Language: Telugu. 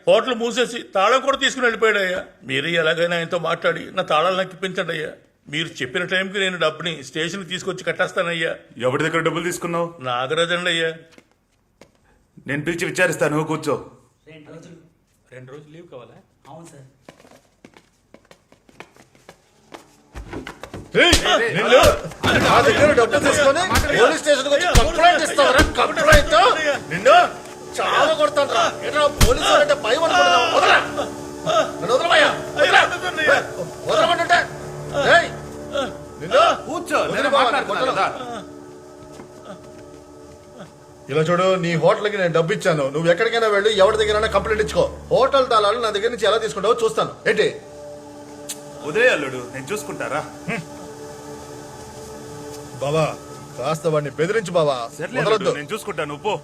హోటల్ మూసేసి తాళం కూడా తీసుకుని వెళ్ళిపోయాడు అయ్యా. మీరే ఎలాగైనా ఆయనతో మాట్లాడి నా తాళాలు నాకు ఇప్పించండి అయ్యా. మీరు చెప్పిన టైంకి నేను డబ్బుని స్టేషన్కి తీసుకొచ్చి కట్టేస్తానయ్యా. ఎవరి దగ్గర డబ్బులు తీసుకున్నావు? నాగరాజండి అయ్యా. నేను పిలిచి విచారిస్తాను కూర్చో. రెండు రోజులు. రెండు రోజులు లీవ్ కావాలా? అవును సార్. నా దగ్గర డబ్బు తీసుకొని పోలీస్ స్టేషన్ వచ్చి కంప్లైంట్ ఇస్తావరా? కంప్లైంట్ కొడతాను రా పోలీసు అంటే భయం అనుకుంటున్నావా? వదలరా. నన్ను వదలమయ్యా. వదలరా. వదలమంటుంటే. ఏయ్, నిన్ను కూర్చో. వదిలి నేను బావ, మాట్లాడుతున్నాను కొట్టను. కదా ఇలా చూడు నీ హోటల్కి నేను డబ్బు ఇచ్చాను నువ్వు ఎక్కడికైనా వెళ్ళి ఎవరి దగ్గర కంప్లైంట్ ఇచ్చుకో. హోటల్ తాళాలు నా దగ్గర నుంచి ఎలా తీసుకుంటావో చూస్తాను. ఏంటి? ఉదయ అల్లుడు నేను చూసుకుంటారా? బాబా కాస్త వాడిని బెదిరించు బాబా వదలొద్దు. నేను చూసుకుంటాను పో.